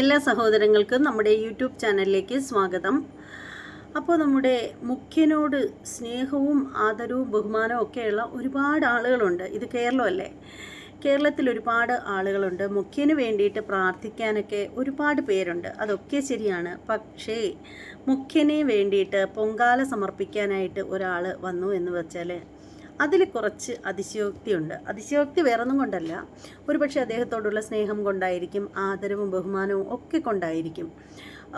എല്ലാ സഹോദരങ്ങൾക്കും നമ്മുടെ യൂട്യൂബ് ചാനലിലേക്ക് സ്വാഗതം. അപ്പോൾ നമ്മുടെ മുഖ്യനോട് സ്നേഹവും ആദരവും ബഹുമാനവും ഒക്കെയുള്ള ഒരുപാട് ആളുകളുണ്ട്. ഇത് കേരളമല്ലേ കേരളത്തിൽ ഒരുപാട് ആളുകളുണ്ട്. മുഖ്യന് വേണ്ടിയിട്ട് പ്രാർത്ഥിക്കാനൊക്കെ ഒരുപാട് പേരുണ്ട്. അതൊക്കെ ശരിയാണ്. പക്ഷേ മുഖ്യനെ വേണ്ടിയിട്ട് പൊങ്കാല സമർപ്പിക്കാനായിട്ട് ഒരാൾ വന്നു എന്ന് വെച്ചാൽ അതിൽ കുറച്ച് അതിശയോക്തിയുണ്ട്. അതിശയോക്തി വേറൊന്നും കൊണ്ടല്ല. ഒരുപക്ഷെ അദ്ദേഹത്തോടുള്ള സ്നേഹം കൊണ്ടായിരിക്കും ആദരവും ബഹുമാനവും ഒക്കെ കൊണ്ടായിരിക്കും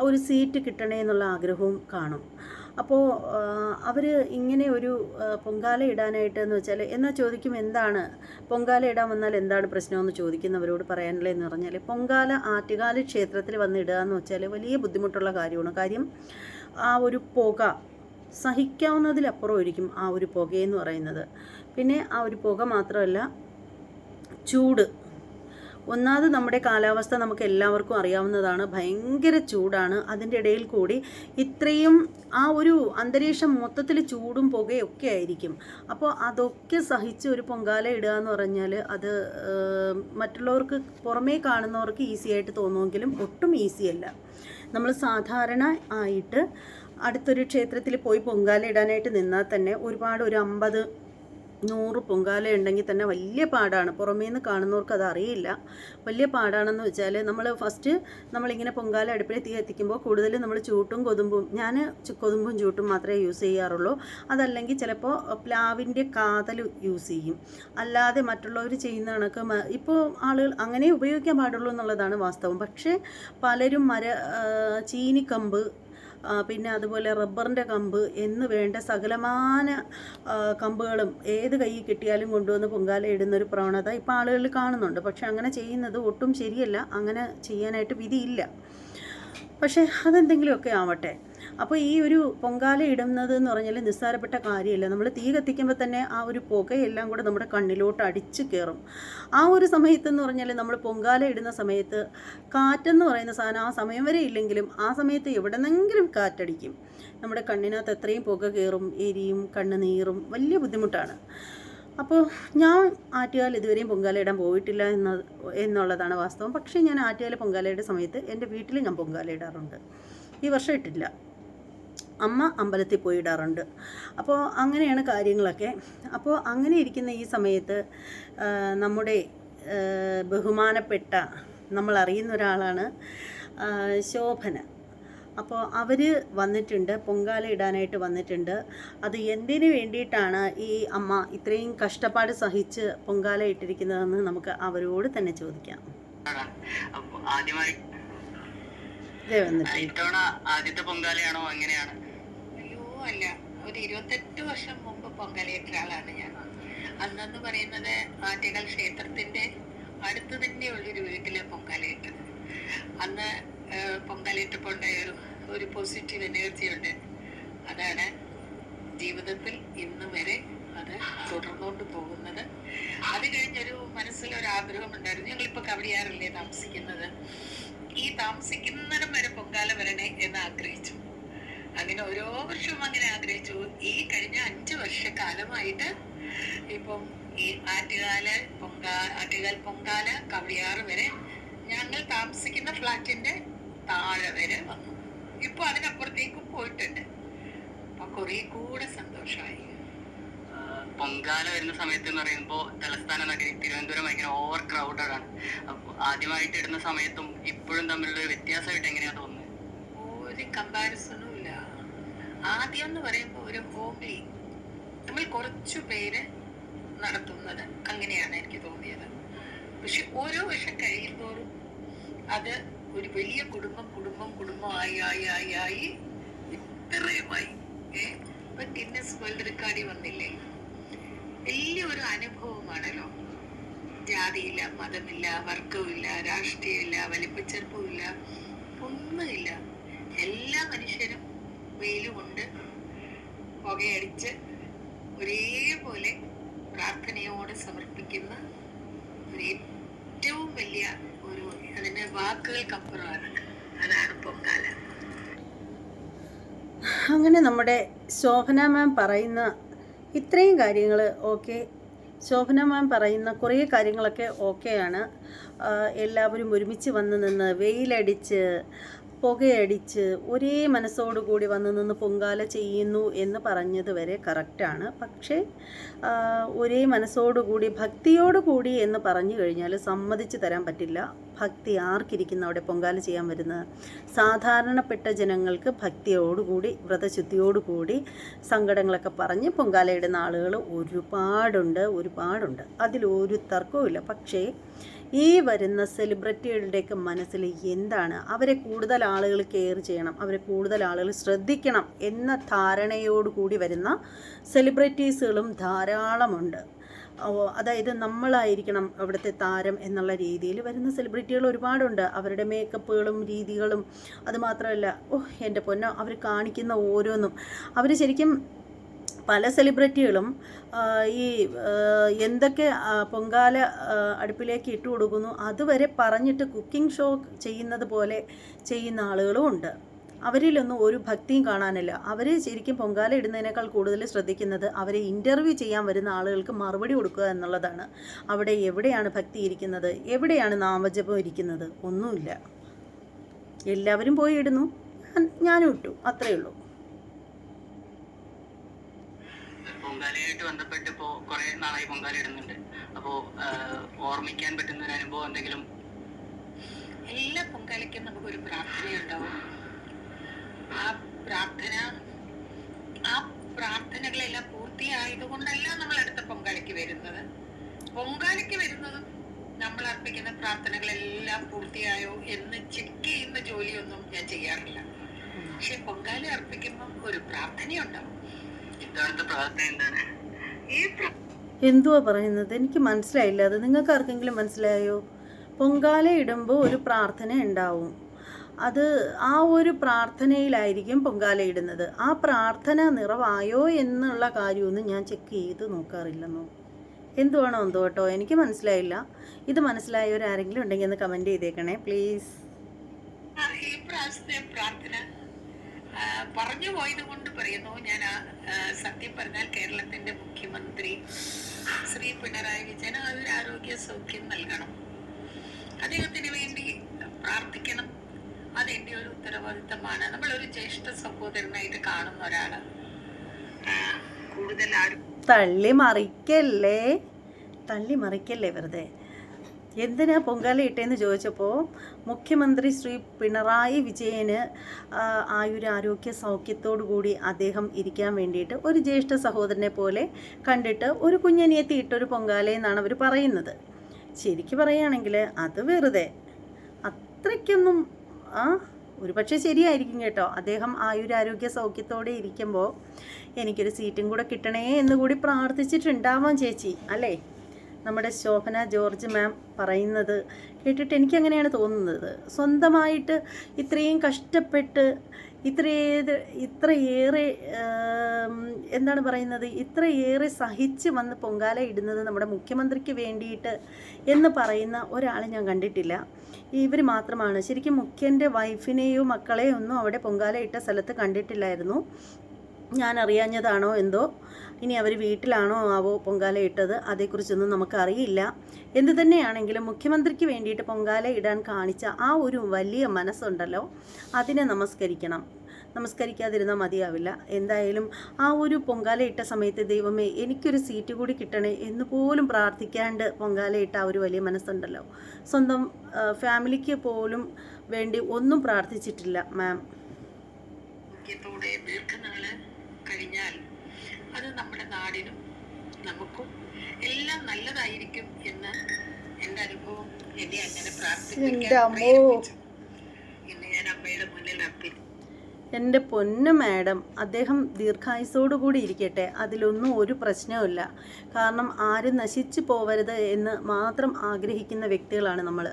ഒരു സീറ്റ് കിട്ടണേ എന്നുള്ള ആഗ്രഹവും കാണും. അപ്പോൾ അവർ ഇങ്ങനെ ഒരു പൊങ്കാല ഇടാനായിട്ട് എന്ന് വെച്ചാൽ എന്നാൽ ചോദിക്കും? എന്താണ്? പൊങ്കാല ഇടാൻ വന്നാൽ എന്താണ് പ്രശ്നമെന്ന് ചോദിക്കുന്നവരോട് പറയാനുള്ളതെന്ന് പറഞ്ഞാൽ പൊങ്കാല ആറ്റുകാല ക്ഷേത്രത്തിൽ വന്ന് ഇടുക എന്ന് വെച്ചാൽ വലിയ ബുദ്ധിമുട്ടുള്ള കാര്യമാണ്. കാര്യം ആ ഒരു പുക സഹിക്കാവുന്നതിലപ്പുറമായിരിക്കും ആ ഒരു പുകയെന്ന് പറയുന്നത്. പിന്നെ ആ ഒരു പുക മാത്രമല്ല ചൂട്. ഒന്നാമത് നമ്മുടെ കാലാവസ്ഥ നമുക്ക് എല്ലാവർക്കും അറിയാവുന്നതാണ്. ഭയങ്കര ചൂടാണ്. അതിന്റെ ഇടയിൽ കൂടി ഇത്രയും ആ ഒരു അന്തരീക്ഷം മൊത്തത്തിൽ ചൂടും പുകയൊക്കെ ആയിരിക്കും. അപ്പോൾ അതൊക്കെ സഹിച്ച് ഒരു പൊങ്കാല ഇടുക എന്ന് പറഞ്ഞാൽ അത് മറ്റുള്ളവർക്ക് പുറമേ കാണുന്നവർക്ക് ഈസി ആയിട്ട് തോന്നുമെങ്കിലും ഒട്ടും ഈസിയല്ല നമ്മൾ സാധാരണ ആയിട്ട് അടുത്തൊരു ക്ഷേത്രത്തിൽ പോയി പൊങ്കാല ഇടാനായിട്ട് നിന്നാൽ തന്നെ ഒരുപാട് ഒരു അമ്പത് നൂറ് പൊങ്കാല ഉണ്ടെങ്കിൽ തന്നെ വലിയ പാടാണ്. പുറമേ നിന്ന് കാണുന്നവർക്ക് അത് അറിയില്ല. വലിയ പാടാണെന്ന് വെച്ചാൽ നമ്മൾ ഫസ്റ്റ് നമ്മളിങ്ങനെ പൊങ്കാല അടുപ്പിൽ തീ എത്തിക്കുമ്പോൾ കൂടുതലും നമ്മൾ ചൂട്ടും കൊതുമ്പും ഞാൻ കൊതുമ്പും ചൂട്ടും മാത്രമേ യൂസ് ചെയ്യാറുള്ളൂ. അതല്ലെങ്കിൽ ചിലപ്പോൾ പ്ലാവിന്റെ കാതൽ യൂസ് ചെയ്യും. അല്ലാതെ മറ്റുള്ളവർ ചെയ്യുന്ന കണക്ക് ഇപ്പോൾ ആളുകൾ അങ്ങനെ ഉപയോഗിക്കാൻ പാടുള്ളൂ എന്നുള്ളതാണ് വാസ്തവം. പക്ഷേ പലരും മര ചീനിക്കമ്പ് പിന്നെ അതുപോലെ റബ്ബറിന്റെ കമ്പ് എന്ന് വേണ്ട സകലമാന കമ്പുകളും ഏത് കൈ കിട്ടിയാലും കൊണ്ടുവന്ന് പൊങ്കാല ഇടുന്ന ഒരു പ്രവണത ഇപ്പോൾ ആളുകളിൽ കാണുന്നുണ്ട്. പക്ഷേ അങ്ങനെ ചെയ്യുന്നത് ഒട്ടും ശരിയല്ല. അങ്ങനെ ചെയ്യാനായിട്ട് വിധിയില്ല. പക്ഷേ അതെന്തെങ്കിലുമൊക്കെ ആവട്ടെ. അപ്പോൾ ഈ ഒരു പൊങ്കാല ഇടുന്നത് എന്ന് പറഞ്ഞാൽ നിസ്സാരപ്പെട്ട കാര്യമല്ല. നമ്മൾ തീ കത്തിക്കുമ്പോൾ തന്നെ ആ ഒരു പുകയെല്ലാം കൂടെ നമ്മുടെ കണ്ണിലോട്ട് അടിച്ചു കയറും ആ ഒരു സമയത്ത് എന്ന് പറഞ്ഞാൽ നമ്മൾ പൊങ്കാല ഇടുന്ന സമയത്ത് കാറ്റെന്ന് പറയുന്ന സാധനം ആ സമയം വരെ ഇല്ലെങ്കിലും ആ സമയത്ത് എവിടെന്നെങ്കിലും കാറ്റടിക്കും. നമ്മുടെ കണ്ണിനകത്ത് എത്രയും പുക കയറും എരിയും കണ്ണ് നീറും വലിയ ബുദ്ധിമുട്ടാണ്. അപ്പോൾ ഞാൻ ആറ്റുകാൽ ഇതുവരെയും പൊങ്കാല ഇടാൻ പോയിട്ടില്ല എന്ന എന്നുള്ളതാണ് വാസ്തവം. പക്ഷേ ഞാൻ ആറ്റുകാല പൊങ്കാലയുടെ സമയത്ത് എന്റെ വീട്ടിൽ ഞാൻ പൊങ്കാല ഇടാറുണ്ട്. ഈ വർഷം ഇട്ടില്ല. അമ്മ അമ്പലത്തിൽ പോയിടാറുണ്ട്. അപ്പോൾ അങ്ങനെയാണ് കാര്യങ്ങളൊക്കെ. അപ്പോൾ അങ്ങനെ ഇരിക്കുന്ന ഈ സമയത്ത് നമ്മുടെ ബഹുമാനപ്പെട്ട നമ്മൾ അറിയുന്ന ഒരാളാണ് ശോഭന. അപ്പോൾ അവർ വന്നിട്ടുണ്ട് പൊങ്കാല ഇടാനായിട്ട് വന്നിട്ടുണ്ട്. അത് എന്തിനു വേണ്ടിയിട്ടാണ് ഈ അമ്മ ഇത്രയും കഷ്ടപ്പാട് സഹിച്ച് പൊങ്കാല ഇട്ടിരിക്കുന്നതെന്ന് നമുക്ക് അവരോട് തന്നെ ചോദിക്കാം. ആദ്യമായി ഇത്തവണ ആദ്യത്തെ പൊങ്കാലയാണോ എങ്ങനെയാണ് അല്ല ഒരു ഇരുപത്തെട്ട് വർഷം മുമ്പ് പൊങ്കലേറ്റ ആളാണ് ഞാൻ. അന്നെന്ന് പറയുന്നത് ആറ്റകൾ ക്ഷേത്രത്തിന്റെ അടുത്ത് തന്നെയുള്ളൊരു വീട്ടിലെ പൊങ്കാലയിട്ടത് അന്ന് പൊങ്കാലയിട്ടപ്പോൾ ഉണ്ടായ ഒരു ഒരു പോസിറ്റീവ് എനർജി ഉണ്ട്. അതാണ് ജീവിതത്തിൽ ഇന്ന് വരെ അത് തുടർന്നുകൊണ്ട് പോകുന്നത്. അത് കഴിഞ്ഞൊരു മനസ്സിലൊരു ആഗ്രഹം ഉണ്ടായിരുന്നു. ഞങ്ങളിപ്പോ കവടിയാറല്ലേ താമസിക്കുന്നത്? ഈ താമസിക്കുന്നിടം വരെ പൊങ്കാല വരണേ എന്ന് ആഗ്രഹിച്ചു. അങ്ങനെ ഓരോ വർഷവും അങ്ങനെ ആഗ്രഹിച്ചു. ഈ കഴിഞ്ഞ അഞ്ചു വർഷക്കാലമായിട്ട് ഇപ്പം ഈ ആറ്റുകാല പൊങ്കാ ആറ്റുകാൽ പൊങ്കാല കവിയാറ് വരെ ഞങ്ങൾ താമസിക്കുന്ന ഫ്ലാറ്റിന്റെ താഴെ വരെ വന്നു. ഇപ്പൊ അതിനപ്പുറത്തേക്കും പോയിട്ടുണ്ട്. അപ്പൊ കുറെ കൂടെ സന്തോഷമായി പൊങ്കാല വരുന്ന സമയത്ത് എന്ന് പറയുമ്പോൾ തലസ്ഥാന നഗരി തിരുവനന്തപുരം ഭയങ്കര ഓവർ ക്രൗഡഡ് ആണ്. അപ്പൊ ആദ്യമായിട്ട് ഇടുന്ന സമയത്തും ഇപ്പോഴും തമ്മിലുള്ള ഒരു വ്യത്യാസമായിട്ട് എങ്ങനെയാ തോന്നുന്നത് ഒരു കമ്പാരിസണും ഇല്ല ആദ്യം എന്ന് പറയുമ്പോൾ ഒരു ഹോബി നമ്മൾ കുറച്ചു പേര് നടത്തുന്നത് അങ്ങനെയാണ് എനിക്ക് തോന്നിയത്. പക്ഷെ ഓരോ വർഷം കഴിയുമ്പോഴും അത് ഒരു വലിയ കുടുംബം കുടുംബം കുടുംബമായി ആയി ആയി ആയി ഇത്രയുമായി ഇപ്പൊ ഗിന്നസ് വേൾഡ് റെക്കോർഡിൽ വന്നില്ലേ? വലിയൊരു അനുഭവമാണല്ലോ. ജാതിയില്ല മതമില്ല വർഗവുമില്ല രാഷ്ട്രീയമില്ല വലിപ്പച്ചെറുപ്പമില്ല ഒന്നുമില്ല. എല്ലാ മനുഷ്യരും വെയിലുകൊണ്ട് പുകയടിച്ച് ഒരേപോലെ പ്രാർത്ഥനയോട് സമർപ്പിക്കുന്ന ഒരു ഏറ്റവും വലിയ ഒരു അതിന്റെ വാക്കുകൾക്കപ്പുറമാണ് അതാണ് പൊങ്കാല. അങ്ങനെ നമ്മുടെ ശോഭന മാം പറയുന്ന ഇത്രയും കാര്യങ്ങൾ ഓക്കെ. ശോഭന മാം പറയുന്ന കുറേ കാര്യങ്ങളൊക്കെ ഓക്കെയാണ്. എല്ലാവരും ഒരുമിച്ച് വന്ന് നിന്ന് വെയിലടിച്ച് പുകയടിച്ച് ഒരേ മനസ്സോടുകൂടി വന്ന് നിന്ന് പൊങ്കാല ചെയ്യുന്നു എന്ന് പറഞ്ഞത് വരെ കറക്റ്റാണ് പക്ഷേ ഒരേ മനസ്സോടുകൂടി ഭക്തിയോടുകൂടി എന്ന് പറഞ്ഞു കഴിഞ്ഞാൽ സമ്മതിച്ചു തരാൻ പറ്റില്ല. ഭക്തി ആർക്കിരിക്കുന്ന അവിടെ പൊങ്കാല ചെയ്യാൻ വരുന്നത്. സാധാരണപ്പെട്ട ജനങ്ങൾക്ക് ഭക്തിയോടുകൂടി വ്രതശുദ്ധിയോടുകൂടി സങ്കടങ്ങളൊക്കെ പറഞ്ഞ് പൊങ്കാലയുടെ ആളുകൾ ഒരുപാടുണ്ട് അതിൽ ഒരു തർക്കവുമില്ല പക്ഷേ ഈ വരുന്ന സെലിബ്രിറ്റികളുടെയൊക്കെ മനസ്സിൽ എന്താണ്? അവരെ കൂടുതൽ ആളുകൾ കെയർ ചെയ്യണം അവരെ കൂടുതൽ ആളുകൾ ശ്രദ്ധിക്കണം എന്ന ധാരണയോടുകൂടി വരുന്ന സെലിബ്രിറ്റീസുകളും ധാരാളമുണ്ട്. അതായത് നമ്മളായിരിക്കണം അവിടുത്തെ താരം എന്നുള്ള രീതിയിൽ വരുന്ന സെലിബ്രിറ്റികൾ ഒരുപാടുണ്ട്. അവരുടെ മേക്കപ്പുകളും രീതികളും. അതുമാത്രമല്ല ഓ എന്റെ പൊന്നോ അവർ കാണിക്കുന്ന ഓരോന്നും. അവർ ശരിക്കും പല സെലിബ്രിറ്റികളും ഈ എന്തൊക്കെ പൊങ്കാല അടുപ്പിലേക്ക് ഇട്ട് കൊടുക്കുന്നു അതുവരെ പറഞ്ഞിട്ട് കുക്കിംഗ് ഷോ ചെയ്യുന്നത് പോലെ ചെയ്യുന്ന ആളുകളും ഉണ്ട്. അവരിലൊന്നും ഒരു ഭക്തിയും കാണാനില്ല. അവർ ശരിക്കും പൊങ്കാല ഇടുന്നതിനേക്കാൾ കൂടുതൽ ശ്രദ്ധിക്കുന്നത് അവരെ ഇന്റർവ്യൂ ചെയ്യാൻ വരുന്ന ആളുകൾക്ക് മറുപടി കൊടുക്കുക എന്നുള്ളതാണ്. അവിടെ എവിടെയാണ് ഭക്തി ഇരിക്കുന്നത്? എവിടെയാണ് നാമജപം ഇരിക്കുന്നത്? ഒന്നുമില്ല. എല്ലാവരും പോയി ഇടുന്നു. ഞാൻ- ഞാനും ഇട്ടു. അത്രയേ ഉള്ളൂ. പൊങ്കാലയായിട്ട് ബന്ധപ്പെട്ട് കുറേ നാളായി പൊങ്കാല ഇടുന്നുണ്ട്. അപ്പോൾ ഓർമ്മിക്കാൻ പറ്റുന്ന ഒരു അനുഭവം എന്തെങ്കിലും? എല്ലാ പൊങ്കാലയ്ക്കും നമുക്കൊരു പ്രാർത്ഥനയുണ്ടാവും. ആ പ്രാർത്ഥന ആ പ്രാർത്ഥനകളെല്ലാം പൂർത്തിയായതുകൊണ്ടല്ല നമ്മൾ അടുത്ത പൊങ്കാലയ്ക്ക് വരുന്നത്. പൊങ്കാലയ്ക്ക് വരുന്നതും നമ്മൾ അർപ്പിക്കുന്ന പ്രാർത്ഥനകളെല്ലാം പൂർത്തിയായോ എന്ന് ചെക്ക് ചെയ്യുന്ന ജോലിയൊന്നും ഞാൻ ചെയ്യാറില്ല. പക്ഷെ പൊങ്കാല അർപ്പിക്കുമ്പം ഒരു പ്രാർത്ഥനയുണ്ടാവും ഇത്തവണത്തെ പ്രാർത്ഥന എന്താണ്? ഈ എന്തുവാ പറയുന്നത്? എനിക്ക് മനസ്സിലായില്ല. അത് നിങ്ങൾക്ക് ആർക്കെങ്കിലും മനസ്സിലായോ? പൊങ്കാല ഇടുമ്പോൾ ഒരു പ്രാർത്ഥന ഉണ്ടാവും. അത് ആ ഒരു പ്രാർത്ഥനയിലായിരിക്കും പൊങ്കാലയിടുന്നത് ആ പ്രാർത്ഥന നിറവായോ എന്നുള്ള കാര്യമൊന്നും ഞാൻ ചെക്ക് ചെയ്ത് നോക്കാറില്ലെന്നോ? എന്തുവാണോ എന്തോ കേട്ടോ? എനിക്ക് മനസ്സിലായില്ല. ഇത് മനസ്സിലായവരാരെങ്കിലും ഉണ്ടെങ്കിൽ ഒന്ന് കമന്റ് ചെയ്തേക്കണേ പ്ലീസ് പറഞ്ഞു പോയത് കൊണ്ട് പറയുന്നു. ഞാൻ സത്യം പറഞ്ഞാൽ കേരളത്തിന്റെ മുഖ്യമന്ത്രി ശ്രീ പിണറായി വിജയൻ ഒരു ആരോഗ്യ സൗഖ്യം നൽകണം. അദ്ദേഹത്തിന് വേണ്ടി പ്രാർത്ഥിക്കണം. അതെന്റെ ഒരു ഉത്തരവാദിത്തമാണ്. നമ്മൾ ഒരു ജ്യേഷ്ഠ സഹോദരനായിട്ട് കാണുന്ന ഒരാൾ. കൂടുതൽ ആരും തള്ളി മറിക്കല്ലേ? തള്ളി മറിക്കല്ലേ വെറുതെ? എന്തിനാ പൊങ്കാല ഇട്ടേന്ന് ചോദിച്ചപ്പോൾ മുഖ്യമന്ത്രി ശ്രീ പിണറായി വിജയന് ആയുരാരോഗ്യ കൂടി അദ്ദേഹം ഇരിക്കാൻ വേണ്ടിയിട്ട് ഒരു ജ്യേഷ്ഠ സഹോദരനെ പോലെ കണ്ടിട്ട് ഒരു കുഞ്ഞനിയത്തി ഇട്ടൊരു പൊങ്കാല എന്നാണ് അവർ പറയുന്നത്. ശരിക്ക് പറയുകയാണെങ്കിൽ അത് വെറുതെ. അത്രയ്ക്കൊന്നും ആ ഒരു പക്ഷേ ശരിയായിരിക്കും കേട്ടോ. അദ്ദേഹം ആയുരാരോഗ്യ സൗഖ്യത്തോടെ ഇരിക്കുമ്പോൾ എനിക്കൊരു സീറ്റും കൂടെ കിട്ടണേ എന്ന് കൂടി പ്രാർത്ഥിച്ചിട്ടുണ്ടാവാം ചേച്ചി അല്ലേ? നമ്മുടെ ശോഭന ജോർജ് മാം പറയുന്നത് കേട്ടിട്ട് എനിക്കങ്ങനെയാണ് തോന്നുന്നത്. സ്വന്തമായിട്ട് ഇത്രയും കഷ്ടപ്പെട്ട് ഇത്രയേത് ഇത്രയേറെ എന്താണ് പറയുന്നത്? ഇത്രയേറെ സഹിച്ച് വന്ന് പൊങ്കാല ഇടുന്നത് നമ്മുടെ മുഖ്യമന്ത്രിക്ക് വേണ്ടിയിട്ട് എന്ന് പറയുന്ന ഒരാളെ ഞാൻ കണ്ടിട്ടില്ല. ഇവർ മാത്രമാണ്. ശരിക്കും മുഖ്യന്റെ വൈഫിനെയോ മക്കളെയോ ഒന്നും അവിടെ പൊങ്കാല ഇട്ട സ്ഥലത്ത് കണ്ടിട്ടില്ലായിരുന്നു. ഞാൻ അറിയാഞ്ഞതാണോ എന്തോ? ഇനി അവർ വീട്ടിലാണോ ആവോ പൊങ്കാല ഇട്ടത്? അതേക്കുറിച്ചൊന്നും നമുക്കറിയില്ല. എന്തു തന്നെയാണെങ്കിലും മുഖ്യമന്ത്രിക്ക് വേണ്ടിയിട്ട് പൊങ്കാല ഇടാൻ കാണിച്ച ആ ഒരു വലിയ മനസ്സുണ്ടല്ലോ. അതിനെ നമസ്കരിക്കണം. നമസ്കരിക്കാതിരുന്നാൽ മതിയാവില്ല. എന്തായാലും ആ ഒരു പൊങ്കാല ഇട്ട സമയത്ത് ദൈവമേ എനിക്കൊരു സീറ്റ് കൂടി കിട്ടണേ എന്ന് പോലും പ്രാർത്ഥിക്കാണ്ട് പൊങ്കാല ഇട്ട ആ ഒരു വലിയ മനസ്സുണ്ടല്ലോ. സ്വന്തം ഫാമിലിക്ക് പോലും വേണ്ടി ഒന്നും പ്രാർത്ഥിച്ചിട്ടില്ല മാം. ദീർഘനാൾ കഴിഞ്ഞാൽ അത് നമ്മുടെ നാടിനും നമുക്കും എല്ലാം നല്ലതായിരിക്കും എന്ന് എന്റെ അനുഭവം എന്നെ അങ്ങനെ പ്രാർത്ഥിക്കാൻ ഇന്ന് ഞാൻ അമ്മയുടെ മുന്നിൽ അർപ്പി എന്റെ പൊന്നു മാഡം അദ്ദേഹം ദീർഘായുസോടു കൂടി ഇരിക്കട്ടെ അതിലൊന്നും ഒരു പ്രശ്നവുമില്ല. കാരണം ആരും നശിച്ചു പോവരുത് എന്ന് മാത്രം ആഗ്രഹിക്കുന്ന വ്യക്തികളാണ് നമ്മൾ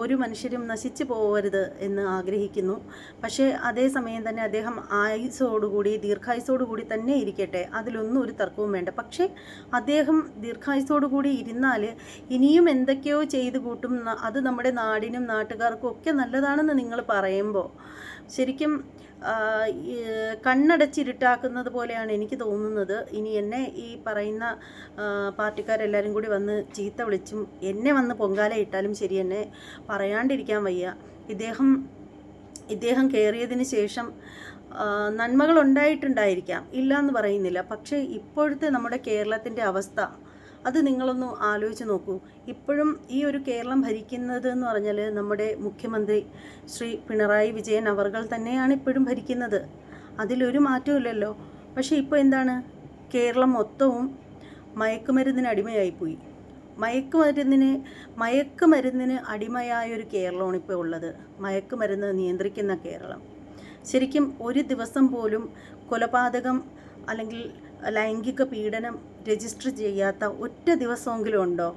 ഒരു മനുഷ്യരും നശിച്ചു പോകരുത് എന്ന് ആഗ്രഹിക്കുന്നു. പക്ഷേ അതേസമയം തന്നെ അദ്ദേഹം ആയുസോടുകൂടി ദീർഘായുസോടുകൂടി തന്നെ ഇരിക്കട്ടെ. അതിലൊന്നും ഒരു തർക്കവും വേണ്ട. പക്ഷേ അദ്ദേഹം ദീർഘായുസോടുകൂടി ഇരുന്നാൽ ഇനിയും എന്തൊക്കെയോ ചെയ്തു കൂട്ടും. അത് നമ്മുടെ നാടിനും നാട്ടുകാർക്കും ഒക്കെ നല്ലതാണെന്ന് നിങ്ങൾ പറയുമ്പോൾ ശരിക്കും കണ്ണടച്ചിരുട്ടാക്കുന്നത് പോലെയാണ് എനിക്ക് തോന്നുന്നത്. ഇനി എന്നെ ഈ പറയുന്ന പാർട്ടിക്കാരെല്ലാവരും കൂടി വന്ന് ചീത്ത വിളിച്ചും എന്നെ വന്ന് പൊങ്കാല ഇട്ടാലും ശരി എന്നെ പറയാണ്ടിരിക്കാൻ വയ്യ. ഇദ്ദേഹം ഇദ്ദേഹം കയറിയതിന് ശേഷം നന്മകൾ ഉണ്ടായിട്ടുണ്ടായിരിക്കാം. ഇല്ല എന്ന് പറയുന്നില്ല. പക്ഷേ ഇപ്പോഴത്തെ നമ്മുടെ കേരളത്തിന്റെ അവസ്ഥ അത് നിങ്ങളൊന്ന് ആലോചിച്ച് നോക്കൂ. ഇപ്പോഴും ഈ ഒരു കേരളം ഭരിക്കുന്നത് എന്ന് പറഞ്ഞാൽ നമ്മുടെ മുഖ്യമന്ത്രി ശ്രീ പിണറായി വിജയൻ അവർകൾ തന്നെയാണ് ഇപ്പോഴും ഭരിക്കുന്നത്. അതിലൊരു മാറ്റവും പക്ഷേ ഇപ്പോൾ എന്താണ്? കേരളം മൊത്തവും മയക്കുമരുന്നിന് അടിമയായിപ്പോയി മയക്കുമരുന്നിന് മയക്കുമരുന്നിന് അടിമയായ ഒരു കേരളമാണ് ഇപ്പോൾ ഉള്ളത്. മയക്കുമരുന്ന് നിയന്ത്രിക്കുന്ന കേരളം. ശരിക്കും ഒരു ദിവസം പോലും കൊലപാതകം അല്ലെങ്കിൽ ലൈംഗിക പീഡനം രജിസ്റ്റർ ചെയ്യാത്ത ഒറ്റ ദിവസമെങ്കിലും ഉണ്ടോ?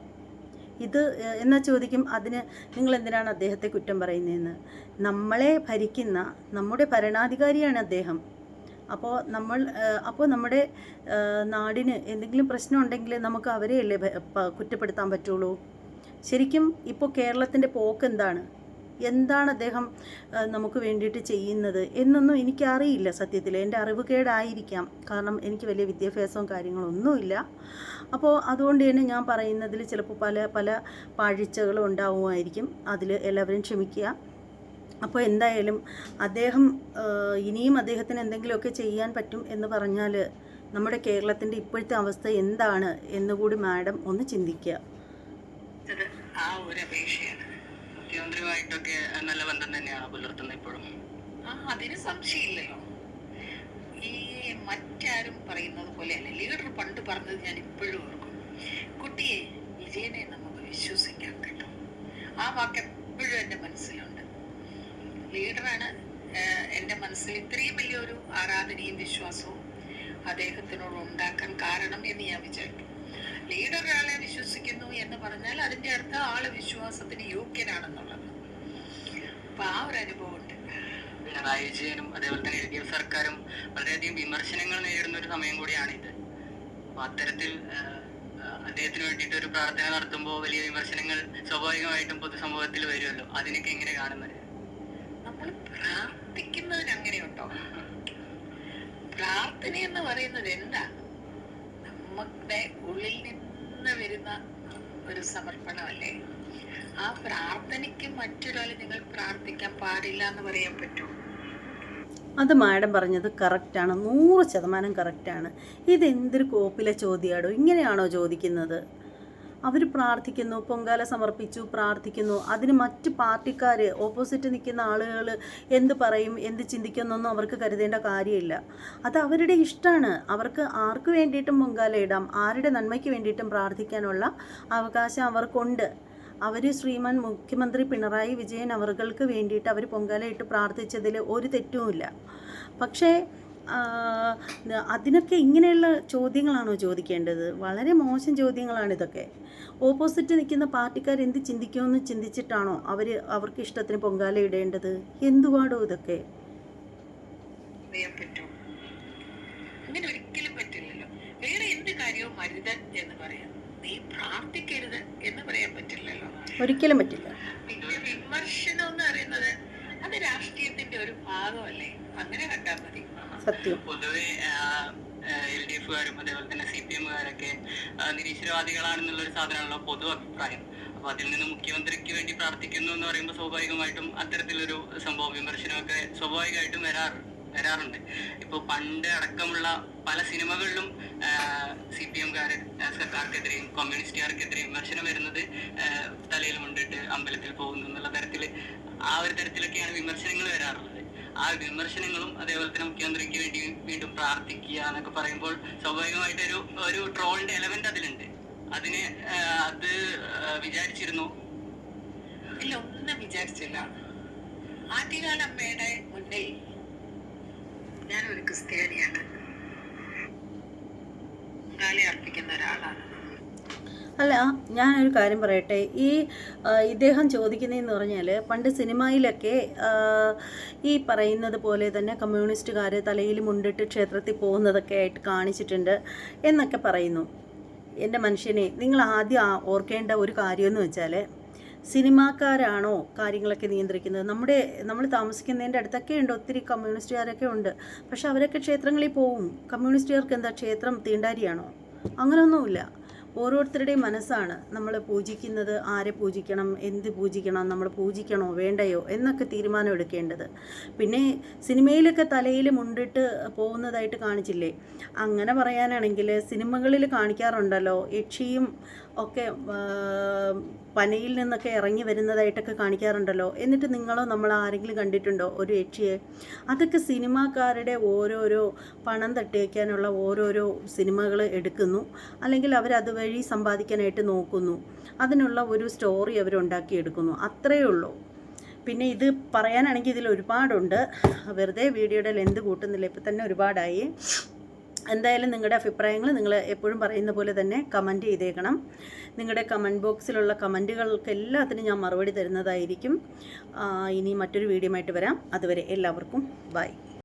ഇത് എന്നാ ചോദിക്കും? അതിന് നിങ്ങൾ എന്തിനാണ് അദ്ദേഹത്തെ കുറ്റം പറയുന്നതെന്ന്? നമ്മളെ ഭരിക്കുന്ന നമ്മുടെ ഭരണാധികാരിയാണ് അദ്ദേഹം. അപ്പോൾ നമ്മൾ അപ്പോൾ നമ്മുടെ നാടിന് എന്തെങ്കിലും പ്രശ്നം ഉണ്ടെങ്കിൽ നമുക്ക് അവരെയല്ലേ കുറ്റപ്പെടുത്താൻ പറ്റുള്ളൂ? ശരിക്കും ഇപ്പോൾ കേരളത്തിന്റെ പോക്ക് എന്താണ്? എന്താണ് അദ്ദേഹം നമുക്ക് വേണ്ടിയിട്ട് ചെയ്യുന്നത് എന്നൊന്നും എനിക്കറിയില്ല സത്യത്തിൽ. എന്റെ അറിവ് കേടായിരിക്കാം. കാരണം എനിക്ക് വലിയ വിദ്യാഭ്യാസവും കാര്യങ്ങളൊന്നുമില്ല അപ്പോൾ അതുകൊണ്ട് തന്നെ ഞാൻ പറയുന്നതിൽ ചിലപ്പോൾ പല പല പാഴ്ചകളും ഉണ്ടാവുമായിരിക്കും. അതിൽ എല്ലാവരും ക്ഷമിക്കുക. അപ്പോൾ എന്തായാലും അദ്ദേഹം ഇനിയും അദ്ദേഹത്തിന് എന്തെങ്കിലുമൊക്കെ ചെയ്യാൻ പറ്റും എന്ന് പറഞ്ഞാൽ നമ്മുടെ കേരളത്തിന്റെ ഇപ്പോഴത്തെ അവസ്ഥ എന്താണ് എന്നുകൂടി മാഡം ഒന്ന് ചിന്തിക്കുക. ആ ഒരു അപേക്ഷയാണ്. മുഖ്യമന്ത്രിയുമായിട്ടൊക്കെ നല്ല ബന്ധം തന്നെയാണ് പുലർത്തുന്നത് ഇപ്പോഴും. ആ അതിന് സംശയമില്ലല്ലോ. ഈ മറ്റാരും പറയുന്നത് പോലെയല്ല ലീഡർ പണ്ട് പറഞ്ഞത് ഞാൻ ഇപ്പോഴും ഓർക്കും. കുട്ടിയെ വിജയനെ നമുക്ക് വിശ്വസിക്കാം കേട്ടോ. ആ വാക്ക് എപ്പോഴും എന്റെ മനസ്സിലുണ്ട്. ലീഡറാണ് എന്റെ മനസ്സിൽ ഇത്രയും വലിയൊരു ആരാധനയും വിശ്വാസവും അദ്ദേഹത്തിനോട് ഉണ്ടാക്കാൻ കാരണം എന്ന് ഞാൻ വിചാരിക്കും. ലീഡർ ഒരാളെ വിശ്വസിക്കുന്നു എന്ന് പറഞ്ഞാൽ അതിന്റെ അർത്ഥം ആൾ വിശ്വാസത്തിന് യോഗ്യനാണെന്നുള്ളത്. അപ്പൊ ആ ഒരു അനുഭവം ഉണ്ട് പിണറായി വിജയനും അതേപോലെ തന്നെ എൽ ഡി എഫ് സർക്കാരും വളരെയധികം വിമർശനങ്ങൾ നേരിടുന്ന ഒരു സമയം കൂടിയാണിത്. അപ്പൊ അത്തരത്തിൽ അദ്ദേഹത്തിന് വേണ്ടിയിട്ട് ഒരു പ്രാർത്ഥന നടത്തുമ്പോൾ വലിയ വിമർശനങ്ങൾ സ്വാഭാവികമായിട്ടും പൊതുസമൂഹത്തിൽ വരുമല്ലോ. അതിനൊക്കെ എങ്ങനെ കാണുന്നത്? നമ്മൾ പ്രാർത്ഥിക്കുന്നതിന് അങ്ങനെയുണ്ടോ പ്രാർത്ഥന എന്ന് പറയുന്നത് എന്താ? നമ്മുടെ ഉള്ളിൽ നിന്ന് വരുന്ന ഒരു സമർപ്പണമല്ലേ? ആ പ്രാർത്ഥനയ്ക്ക് മറ്റൊരാൾ നിങ്ങൾ പ്രാർത്ഥിക്കാൻ പാടില്ല എന്ന് പറയാൻ പറ്റുമോ അത് മാഡം പറഞ്ഞത് കറക്റ്റാണ്. നൂറ് ശതമാനം കറക്റ്റാണ്. ഇതെന്തൊരു കോപ്പിലെ ചോദ്യമാണോ ഇങ്ങനെയാണോ ചോദിക്കുന്നത്? അവർ പ്രാർത്ഥിക്കുന്നു പൊങ്കാല സമർപ്പിച്ചു പ്രാർത്ഥിക്കുന്നു. അതിന് മറ്റ് പാർട്ടിക്കാർ ഓപ്പോസിറ്റ് നിൽക്കുന്ന ആളുകൾ എന്ത് പറയും എന്ത് ചിന്തിക്കുന്നൊന്നും അവർക്ക് കരുതേണ്ട കാര്യമില്ല. അത് അവരുടെ ഇഷ്ടമാണ് അവർക്ക് ആർക്ക് വേണ്ടിയിട്ടും പൊങ്കാല ഇടാം ആരുടെ നന്മയ്ക്ക് വേണ്ടിയിട്ടും പ്രാർത്ഥിക്കാനുള്ള അവകാശം അവർക്കുണ്ട്. അവർ ശ്രീമാൻ മുഖ്യമന്ത്രി പിണറായി വിജയൻ അവർക്ക് വേണ്ടിയിട്ട് അവർ പൊങ്കാല ഇട്ട് പ്രാർത്ഥിച്ചതിൽ ഒരു തെറ്റുമില്ല. പക്ഷേ അതിനൊക്കെ ഇങ്ങനെയുള്ള ചോദ്യങ്ങളാണോ ചോദിക്കേണ്ടത്? വളരെ മോശം ചോദ്യങ്ങളാണ് ഇതൊക്കെ ഓപ്പോസിറ്റ് നിൽക്കുന്ന പാർട്ടിക്കാർ എന്ത് ചിന്തിക്കുമെന്ന് ചിന്തിച്ചിട്ടാണോ അവർ അവർക്ക് ഇഷ്ടത്തിന് പൊങ്കാല ഇടേണ്ടത്? എന്തുവാടോ ഇതൊക്കെ? അങ്ങനെ ഒരിക്കലും പറ്റില്ലല്ലോ. വേറെ എന്ത് കാര്യവും മരുതൻ എന്ന് പറയാം. നീ പ്രാർത്ഥിക്കരുത് എന്ന് പറയാൻ പറ്റില്ലല്ലോ. ഒരിക്കലും പറ്റില്ല. പിന്നെ വിമർശനം എന്ന് പറയുന്നത് അത് രാഷ്ട്രീയത്തിന്റെ ഒരു ഭാഗമല്ലേ? അങ്ങനെ കണ്ടാൽ മതി. സത്യം. പൊതുവെ എൽ ഡി എഫുകാരും അതേപോലെ തന്നെ സി പി എമ്മുകാരൊക്കെ നിരീശ്വരവാദികളാണെന്നുള്ളൊരു സാധനമുള്ള പൊതു അഭിപ്രായം. അപ്പൊ അതിൽ നിന്ന് മുഖ്യമന്ത്രിക്ക് വേണ്ടി പ്രാർത്ഥിക്കുന്നു എന്ന് പറയുമ്പോൾ സ്വാഭാവികമായിട്ടും അത്തരത്തിലൊരു സംഭവ വിമർശനമൊക്കെ സ്വാഭാവികമായിട്ടും വരാറ് വരാറുണ്ട്. ഇപ്പൊ പണ്ട് അടക്കമുള്ള പല സിനിമകളിലും സി പി എംകാര് സർക്കാർക്കെതിരെയും കമ്മ്യൂണിസ്റ്റുകാർക്കെതിരെയും വിമർശനം വരുന്നത് തലയിൽ മുണ്ടിട്ട് അമ്പലത്തിൽ പോകുന്നു എന്നുള്ള തരത്തിൽ ആ ഒരു തരത്തിലൊക്കെയാണ് വിമർശനങ്ങൾ വരാറുള്ളത്. ആ വിമർശനങ്ങളും അതേപോലെ തന്നെ മുഖ്യമന്ത്രിക്ക് വേണ്ടി വീണ്ടും പ്രാർത്ഥിക്കുക എന്നൊക്കെ പറയുമ്പോൾ സ്വാഭാവികമായിട്ട് ഒരു ഒരു ട്രോളിന്റെ എലമെന്റ് അതിലുണ്ട്. അതിന് അത് വിചാരിച്ചിരുന്നു. ഇല്ല ഒന്നും വിചാരിച്ചില്ല. ആദ്യകാല അമ്മയുടെ മുന്നിൽ ഞാനൊരു ക്രിസ്ത്യാനിയാണ്. അർപ്പിക്കുന്ന ഒരാളാണ്. അല്ല ഞാനൊരു കാര്യം പറയട്ടെ. ഈ ഇദ്ദേഹം ചോദിക്കുന്നതെന്ന് പറഞ്ഞാൽ പണ്ട് സിനിമയിലൊക്കെ ഈ പറയുന്നത് പോലെ തന്നെ കമ്മ്യൂണിസ്റ്റുകാർ തലയിൽ മുണ്ടിട്ട് ക്ഷേത്രത്തിൽ പോകുന്നതൊക്കെ ആയിട്ട് കാണിച്ചിട്ടുണ്ട് എന്നൊക്കെ പറയുന്നു. എന്റെ മനുഷ്യനെ നിങ്ങൾ ആദ്യം ഓർക്കേണ്ട ഒരു കാര്യമെന്ന് വെച്ചാൽ സിനിമാക്കാരാണോ കാര്യങ്ങളൊക്കെ നിയന്ത്രിക്കുന്നത്? നമ്മുടെ നമ്മൾ താമസിക്കുന്നതിന്റെ അടുത്തൊക്കെ ഉണ്ട് ഒത്തിരി കമ്മ്യൂണിസ്റ്റുകാരൊക്കെ ഉണ്ട്. പക്ഷെ അവരൊക്കെ ക്ഷേത്രങ്ങളിൽ പോവും. കമ്മ്യൂണിസ്റ്റുകാർക്ക് എന്താ ക്ഷേത്രം തീണ്ടാരിയാണോ? അങ്ങനെയൊന്നുമില്ല ഓരോരുത്തരുടെയും മനസ്സാണ് നമ്മൾ പൂജിക്കുന്നത്. ആരെ പൂജിക്കണം? എന്ത് പൂജിക്കണം? നമ്മൾ പൂജിക്കണോ? വേണ്ടയോ? എന്നൊക്കെ തീരുമാനം എടുക്കേണ്ടത്. പിന്നെ സിനിമയിലൊക്കെ തലയിൽ മുണ്ടിട്ട് പോകുന്നതായിട്ട് കാണിച്ചില്ലേ? അങ്ങനെ പറയാനാണെങ്കിൽ സിനിമകളിൽ കാണിക്കാറുണ്ടല്ലോ. യക്ഷിയും ഒക്കെ പനയിൽ നിന്നൊക്കെ ഇറങ്ങി വരുന്നതായിട്ടൊക്കെ കാണിക്കാറുണ്ടല്ലോ. എന്നിട്ട് നിങ്ങളോ നമ്മൾ ആരെങ്കിലും കണ്ടിട്ടുണ്ടോ ഒരു യക്ഷിയെ അതൊക്കെ സിനിമാക്കാരുടെ ഓരോരോ പണം തട്ടിവയ്ക്കാനുള്ള ഓരോരോ സിനിമകൾ എടുക്കുന്നു. അല്ലെങ്കിൽ അവർ അതുവഴി സമ്പാദിക്കാനായിട്ട് നോക്കുന്നു. അതിനുള്ള ഒരു സ്റ്റോറി അവരുണ്ടാക്കിയെടുക്കുന്നു അത്രയേ ഉള്ളൂ. പിന്നെ ഇത് പറയാനാണെങ്കിൽ ഇതിൽ ഒരുപാടുണ്ട്. വെറുതെ വീഡിയോയുടെ ലെന്ത് കൂട്ടുന്നില്ല. ഇപ്പം തന്നെ ഒരുപാടായി. എന്തായാലും നിങ്ങളുടെ അഭിപ്രായങ്ങൾ നിങ്ങൾ എപ്പോഴും പറയുന്ന പോലെ തന്നെ കമന്റ് ചെയ്തേക്കണം. നിങ്ങളുടെ കമന്റ് ബോക്സിലുള്ള കമന്റുകൾക്ക് എല്ലാത്തിനും ഞാൻ മറുപടി തരുന്നതായിരിക്കും. ഇനി മറ്റൊരു വീഡിയോ ആയിട്ട് വരാം. അതുവരെ എല്ലാവർക്കും ബൈ